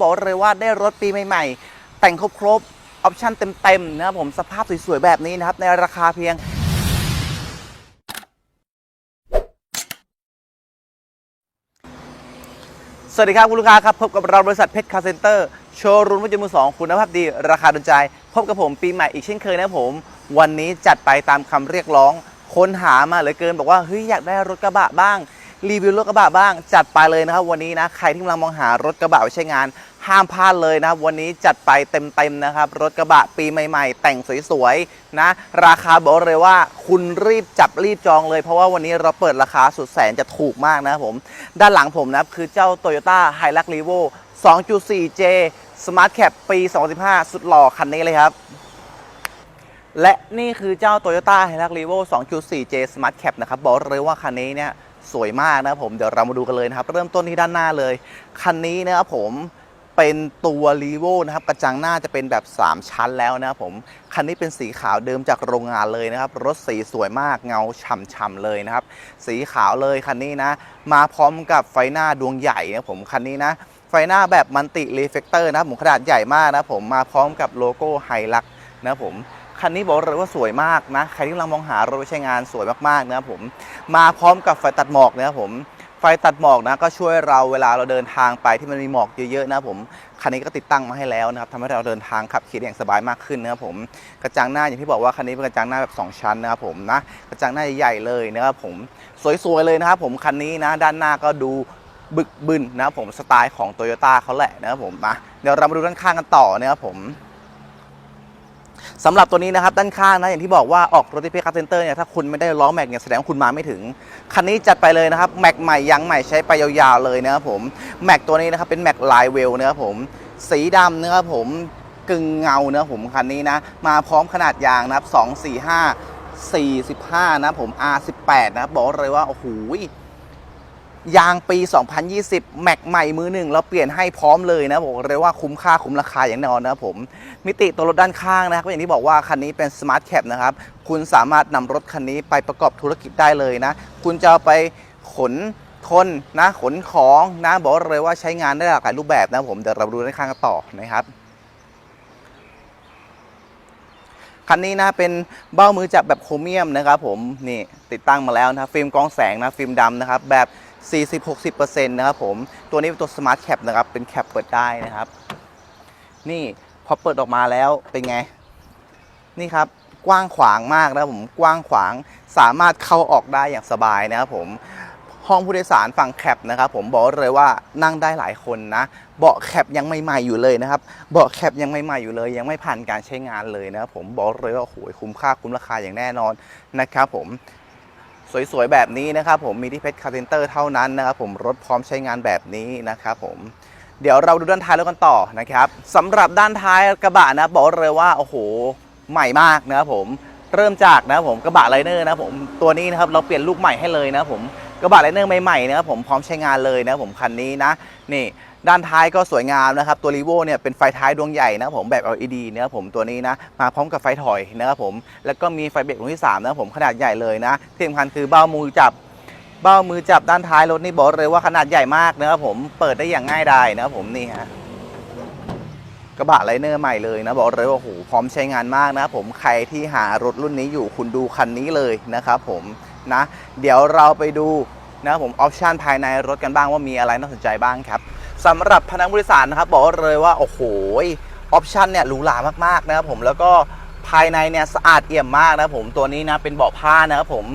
บอกเลยว่าได้รถปีใหม่ๆ แต่งครบๆออปชั่นเต็มๆนะครับผมสภาพสวยๆแบบนี้นะครับในราคาเพียงสวัสดีครับ คุณลูกค้าครับ พบกับเราบริษัทเพชรคาร์เซนเตอร์โชว์รูมรถยนต์มือสองคุณภาพดี ราคาโดนใจ พบกับผมปีใหม่อีกเช่นเคยนะครับผม วันนี้จัดไปตามคำเรียกร้อง ค้นหามาเหลือเกินบอกว่า เฮ้ย อยากได้รถกระบะบ้าง รีวิวรถกระบะบ้าง จัดไปเลยนะครับ วันนี้นะใครที่กำลังมองหารถกระบะไว้ใช้งาน ห้ามพลาดเลยนะครับวันนี้จัดไปเต็มๆนะครับ รถกระบะปีใหม่ ๆ แต่งสวยๆนะ ราคาบอกเลยว่าคุณรีบจับรีบจองเลย เพราะว่าวันนี้เราเปิดราคาสุดแสนจะถูกมากนะครับผมด้านหลังผมนะครับคือเจ้า Toyota Hilux Revo 2.4J Smart Cap ปี 2015 สุดหล่อคันนี้เลยครับ และนี่คือเจ้า Toyota Hilux Revo 2.4J Smart Cap นะครับ บอกเลยว่าคันนี้เนี่ย สวยมากนะครับผมเดี๋ยวเรามาดูกันเลยนะครับ เริ่มต้นที่ด้านหน้าเลย คันนี้นะครับผมเป็นตัว r e v o นะครับกระจังหน้าจะเป็นแบบ 3 ชั้นแล้วนะครับผมคันนี้เป็นสีขาวเดิมจากโรงงานเลยนะครับรถสีสวยมากเงาฉ่ำๆเลยนะครับ สีขาวเลยคันนี้นะ มาพร้อมกับไฟหน้าดวงใหญ่นะครับผมคันนี้นะไฟหน้าแบบมันติรีเฟกเตอร์นะครับผมขนาดใหญ่มากนะครับผมมาพร้อมกับโลโก้ไฮลักนะครับผม คันนี้บอกเลยว่าสวยมากนะ ใครที่กำลังมองหารถไว้ใช้งานสวยมากๆนะครับผม มาพร้อมกับไฟตัดหมอกนะครับผม ไฟตัดหมอกนะก็ช่วยเราเวลาเราเดินทางไปที่มันมีหมอกเยอะๆนะครับผม คันนี้ก็ติดตั้งมาให้แล้วนะครับทำให้เราเดินทางขับขี่ได้อย่างสบายมากขึ้นนะครับผม กระจังหน้าอย่างที่บอกว่าคันนี้เป็นกระจังหน้าแบบ 2 ชั้นนะครับผมนะ กระจังหน้าใหญ่ๆเลยนะครับผม สวยๆเลยนะครับผมคันนี้นะด้านหน้าก็ดูบึกบึนนะครับผมสไตล์ของโตโยต้าเขาแหละนะครับผมมาเดี๋ยวเรามาดูด้านข้างกันต่อนะครับผม สำหรับตัวนี้นะครับด้านข้างนะอย่างที่บอกว่าออกรถที่เพคาร์เซนเตอร์เนี่ยถ้าคุณไม่ได้ล้อแม็กเนี่ยแสดงว่าคุณมาไม่ถึง คันนี้จัดไปเลยนะครับแม็กใหม่ยางใหม่ใช้ไปยาวๆเลยนะครับผมแม็กตัวนี้นะครับเป็นแม็กลายเวลนะครับผมสีดำนะครับผมกึ่งเงานะครับผมคันนี้นะมาพร้อมขนาดยางนะครับ2 4 5 45 นะครับผม R18 นะครับบอกเลยว่าโอ้โห ยางปี 2020 แม็กใหม่มือหนึ่งเราเปลี่ยนให้พร้อมเลยนะบอกเลยว่าคุ้มค่าคุ้มราคาอย่างแน่นอนนะครับผม มิติตัวรถด้านข้างนะครับก็อย่างที่บอกว่าคันนี้เป็น Smart Cap นะครับ คุณสามารถนำรถคันนี้ไปประกอบธุรกิจได้เลยนะ คุณจะไปขนคนนะขนของนะบอกเลยว่าใช้งานได้หลากหลายรูปแบบนะผมเดี๋ยวเราดูด้านข้างกันต่อนะครับคันนี้นะเป็นเบ้ามือจับแบบโครเมียมนะครับผมนี่ติดตั้งมาแล้วนะฟิล์มกองแสงนะฟิล์มดำนะครับแบบ 40-60%นะครับผม ตัวนี้เป็นตัว Smart Cap นะครับ เป็นแคปเปิดได้นะครับ นี่พอเปิดออกมาแล้วเป็นไง นี่ครับกว้างขวางมากนะครับผมกว้างขวางสามารถเข้าออกได้อย่างสบายนะครับผมห้องผู้โดยสารฝั่งแคปนะครับผมบอกเลยว่านั่งได้หลายคนนะเบาะแคปยังใหม่ๆอยู่เลยนะครับเบาะแคปยังใหม่ๆอยู่เลย ยังไม่ผ่านการใช้งานเลยนะครับผมบอกเลยว่าโอ้โหคุ้มค่าคุ้มราคาอย่างแน่นอนนะครับผม สวยๆแบบนี้นะครับผมมีที่เพชรคาร์เซนเตอร์เท่านั้นนะครับผมรถพร้อมใช้งานแบบนี้นะครับผมเดี๋ยวเราดูด้านท้ายแล้วกันต่อนะครับสำหรับด้านท้ายกระบะนะบอกเลยว่าโอ้โหใหม่มากนะครับผมเริ่มจากนะครับผมกระบะไลเนอร์นะครับผมตัวนี้นะครับเราเปลี่ยนลูกใหม่ให้เลยนะครับผม กระบะไลเนอร์ใหม่ๆนะครับผมพร้อมใช้งานเลยนะครับผมคันนี้นะนี่ด้านท้ายก็สวยงามนะครับตัวรีโวเนี่ยเป็นไฟท้ายดวงใหญ่นะครับผมแบบ LED นะครับผมตัวนี้นะมาพร้อมกับไฟถอยนะครับผมแล้วก็มีไฟเบรกดวงที่สามนะครับผมขนาดใหญ่เลยนะที่สำคัญคือเบ้ามือจับเบ้ามือจับด้านท้ายรถนี่บอกเลยว่าขนาดใหญ่มากนะครับผมเปิดได้อย่างง่ายดายนะครับผมนี่ฮะกระบะไลเนอร์ใหม่เลยนะบอกเลยว่าโอ้โหพร้อมใช้งานมากนะครับผมใครที่หารถรุ่นนี้อยู่คุณดูคันนี้เลยนะครับผม นะ เดี๋ยวเราไปดูนะครับผมออปชันภายในรถกันบ้างว่ามีอะไรน่าสนใจบ้างครับสำหรับพนักบริษัทนะครับบอกเลยว่า โอ้โหออปชันเนี่ยหรูหรามากๆนะครับผมแล้วก็ ภายในเนี่ยสะอาดเอี่ยมมากนะผมตัวนี้นะเป็นเบาะผ้านะครับผม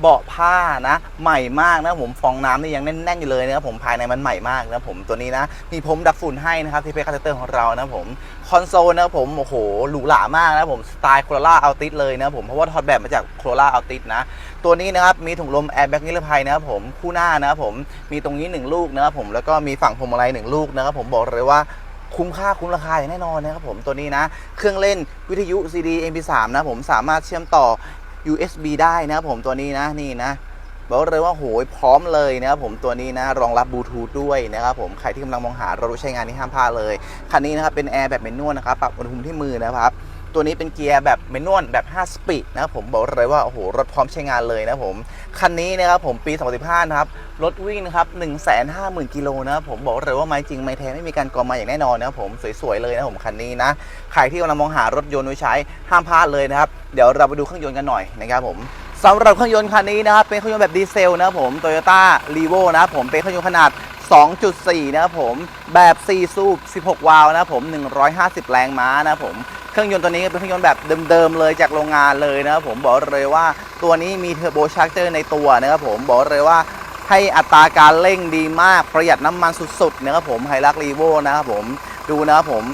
เบาะผ้านะใหม่มากนะผมฟองน้ำนี่ยังแน่นๆอยู่เลยนะครับผมภายในมันใหม่มากนะผมตัวนี้นะมีพรมดักฝุ่นให้นะครับที่เพจคาร์เตอร์ของเรานะผมคอนโซลนะครับผมโอ้โหหรูหรามากนะผมสไตล์โคโรล่าอัลติสเลยนะผมเพราะว่าถอดแบบมาจากโคโรล่าอัลติสนะตัวนี้นะครับมีถุงลมแอร์แบ็กนิรภัยนะครับผมคู่หน้านะครับผมมีตรงนี้หนึ่งลูกนะครับผมแล้วก็มีฝั่งพวงมาลัยหนึ่งลูกนะครับผมบอกเลยว่า คุ้มค่าคุ้มราคาอย่างแน่นอนนะครับผมตัวนี้นะ เครื่องเล่นวิทยุ CD MP3 นะผมสามารถเชื่อมต่อ USB ได้นะครับผมตัวนี้นะนี่นะบอกเลยว่าโหยพร้อมเลยนะครับผมตัวนี้นะรองรับบลูทูธด้วยนะครับผมใครที่กำลังมองหารถใช้งานนี่ห้ามพลาดเลยคันนี้นะครับเป็นแอร์แบบเมนนวลนะครับปรับอุณหภูมิที่มือนะครับ ตัวนี้เป็นเกียร์แบบเมนวลแบบ 5 สปีดนะครับผมบอกเลยว่าโอ้โหรถพร้อมใช้งานเลยนะผมคันนี้นะครับผมปี 2015 นะครับรถวิ่งนะครับ 150,000 กิโลนะครับผมบอกเลยว่าไม่จริงไม่แท้ไม่มีการกอมาอย่างแน่นอนนะครับผมสวยๆเลยนะผมคันนี้นะใครที่กำลังมองหารถยนต์ไว้ใช้ห้ามพลาดเลยนะครับเดี๋ยวเราไปดูเครื่องยนต์กันหน่อยนะครับผมสำหรับเครื่องยนต์คันนี้นะครับเป็นเครื่องยนต์แบบดีเซลนะครับผม Toyota r e v o นะครับผมเป็นเครื่องยนต์ขนาด 2.4 นะครับผม แบบ 4 สูบ 16 วาล์วนะครับผม 150 แรงม้านะครับผม เครื่องยนต์ตัวนี้เป็นเครื่องยนต์แบบเดิมๆเลยจากโรงงานเลยนะครับผม บอกเลยว่าตัวนี้มีเทอร์โบชาร์เจอร์ในตัวนะครับผม บอกเลยว่าให้อัตราการเร่งดีมาก ประหยัดน้ำมันสุดๆนะครับผมไฮรักรีโวนะครับผม ดูนะครับผม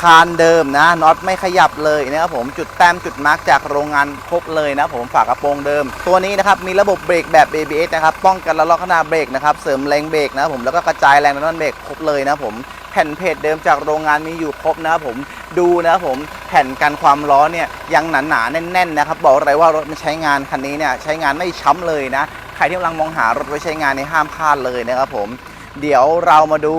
คานเดิมนะน็อตไม่ขยับเลยนะครับผมจุดแต้มจุดมาร์กจากโรงงานครบเลยนะผมฝากระโปรงเดิม ตัวนี้นะครับมีระบบเบรกแบบ ABS นะครับป้องกันและล็อกขนาดเบรกนะครับเสริมแรงเบรกนะผมแล้วก็กระจายแรงดันน้นเบรกครบเลยนะผมแผ่นเพจเดิมจากโรงงานมีอยู่ครบนะครับผมดูนะครับผมแผ่นกันความร้อนเนี่ยยังหนาๆแน่นๆนะครับบอกเลยว่ารถมันใช้งานคันนี้เนี่ยใช้งานไม่ช้ำเลยนะใครที่กำลังมองหารถไว้ใช้งานในห้ามพลาดเลยนะครับผมเดี๋ยวเรามาดู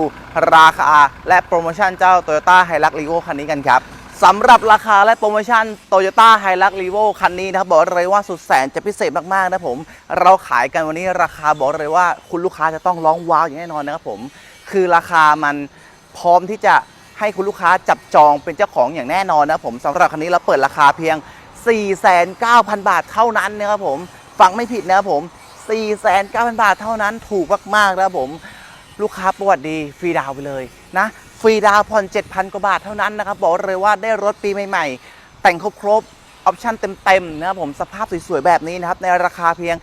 ราคาและโปรโมชั่นเจ้า Toyota h i l u x r e v o คันนี้กันครับสำหรับราคาและโปรโมชั่น Toyota h i l u x r e v o คันนี้นะครับบอกเลยว่าสุดแสนจะพิเศษมากๆนะผม เราขายกันวันนี้ราคาบอกเลยว่าคุณลูกค้าจะต้องร้องว้าวอย่างแน่นอนนะครับผม คือราคามันพร้อมที่จะให้คุณลูกค้าจับจองเป็นเจ้าของอย่างแน่นอนนะผมสำหรับคันนี้เราเปิดราคาเพียง 4,900 บาทเท่านั้นนะครับผม ฟังไม่ผิดนะครับผม 4,900 บาทเท่านั้นถูกมากๆนะครับผม ลูกค้าประวัติดีฟรีดาวไปเลยนะฟรีดาวผ่อน 7,000 กว่าบาทเท่านั้นนะครับบอกเลยว่าได้รถปีใหม่ๆ แต่งครบๆออปชั่นเต็มๆนะครับผมสภาพสวยๆแบบนี้นะครับในราคาเพียง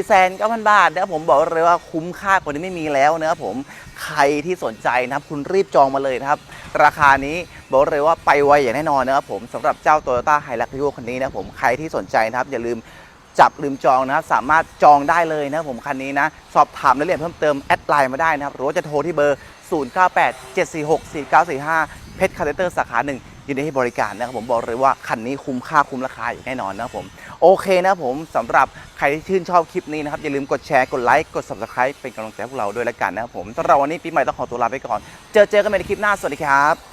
4,900 บาทนะครับผมบอกเลยว่าคุ้มค่ากว่านี้ไม่มีแล้วนะครับผมใครที่สนใจนะครับคุณรีบจองมาเลยนะครับ ราคานี้บอกเลยว่าไปไวอย่างแน่นอนนะครับผมสำหรับเจ้า Toyota h i l u x r e v o คันนี้นะครับผมใครที่สนใจนะครับอย่าลืม จับลืมจองนะครับสามารถจองได้เลยนะผมคันนี้นะ สอบถามรายละเอียดเพิ่มเติมแอดไลน์มาได้นะครับหรือว่าจะโทรที่เบอร์ 098 746 4945 เพชรคาร์เตอร์สาขาหนึ่งยินดีให้บริการนะครับผมบอกเลยว่าคันนี้คุ้มค่าคุ้มราคาอย่างแน่นอนนะครับผมโอเคนะครับผมสำหรับใครที่ชื่นชอบคลิปนี้นะครับ อย่าลืมกดแชร์กดไลค์กด subscribe เป็นกำลังใจพวกเราด้วยแล้วกันนะครับผมสำหรับวันนี้ปีใหม่ต้องขอตัวลาไปก่อน เจอเจอกันใหม่ในคลิปหน้าสวัสดีครับ